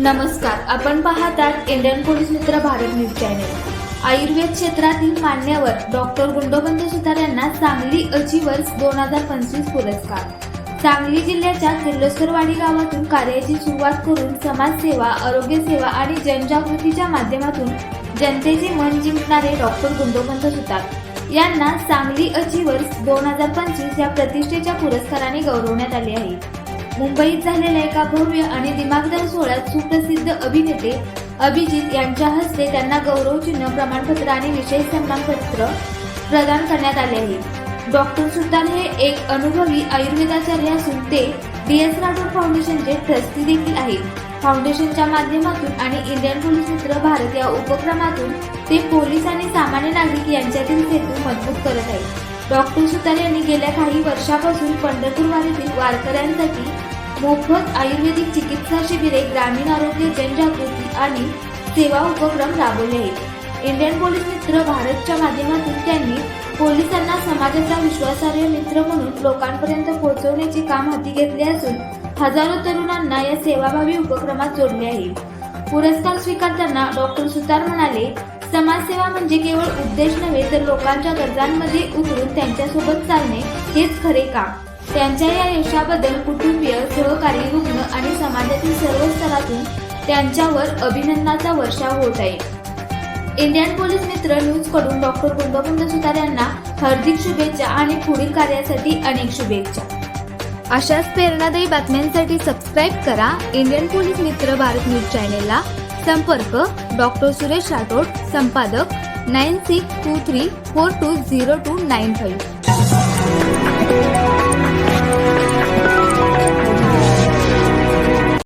नमस्कार आपण पाहतात इंडियन पोलीस मित्र भारत न्यूज चॅनेल. आयुर्वेद क्षेत्रातील मान्यवर डॉक्टर गुंडोबंद सुतार यांना सांगली अचिवर्स दोन हजार पंचवीस पुरस्कार. सांगली जिल्ह्याच्या किर्लोस्करवाडी गावातून कार्याची सुरुवात करून समाजसेवा आरोग्यसेवा आणि जनजागृतीच्या माध्यमातून जनतेचे मन जिंकणारे डॉक्टर गुंडोबंद सुतार यांना सांगली अचिवर्स दोन हजार पंचवीस या प्रतिष्ठेच्या पुरस्काराने गौरवण्यात आले आहे. मुंबईत झालेल्या एका भव्य आणि दिमागदार सोहळ्यात सुप्रसिद्ध अभिनेते अभिजित यांच्या हस्ते त्यांना गौरवचिन्ह प्रमाणपत्र आणि विशेष सन्मानपत्र प्रदान करण्यात आले आहे. डॉक्टर सुलतान हे एक अनुभवी आयुर्वेदाचार्य असून ते डी एस राठोड फाउंडेशनचे ट्रस्टी देखील आहेत. फाउंडेशनच्या माध्यमातून आणि इंडियन पोलीस मित्र भारत या उपक्रमातून ते पोलीस आणि सामान्य नागरिक यांच्यातील सेतू मजबूत करत आहेत. डॉक्टर सुतार यांनी गेल्या काही वर्षापासून पंढरपूर वारीतील वारकऱ्यांसाठी मोफत आयुर्वेदिक चिकित्सा शिबिरे ग्रामीण आरोग्य जनजागृती आणि सेवा उपक्रम राबवले आहेत. इंडियन पोलीस मित्र भारतच्या माध्यमातून त्यांनी पोलिसांना समाजाचा विश्वासार्ह मित्र म्हणून लोकांपर्यंत पोहोचवण्याचे काम हाती घेतले असून हजारो तरुणांना या सेवाभावी उपक्रमात जोडले आहे. पुरस्कार स्वीकारताना डॉक्टर सुतार म्हणाले समाजसेवा म्हणजे केवळ उद्देश नव्हे तर लोकांच्या गरजांमध्ये उतरून त्यांच्यासोबत चालणे हेच खरे काम. त्यांच्या या यशाबद्दल कुटुंबीय सहकारी रुग्ण आणि समाजातील सर्व स्तरातून त्यांच्यावर अभिनंदनाचा वर्षाव होत आहे. इंडियन पोलीस मित्र न्यूजकडून डॉक्टर गुंडोबंद सुतार यांना हार्दिक शुभेच्छा आणि पुढील कार्यासाठी अनेक शुभेच्छा. अशाच प्रेरणादायी बातम्यांसाठी सबस्क्राईब करा इंडियन पोलीस मित्र भारत न्यूज चॅनेलला. संपर्क डॉक्टर सुरेश राठोड संपादक nine six two three four two zero two nine five.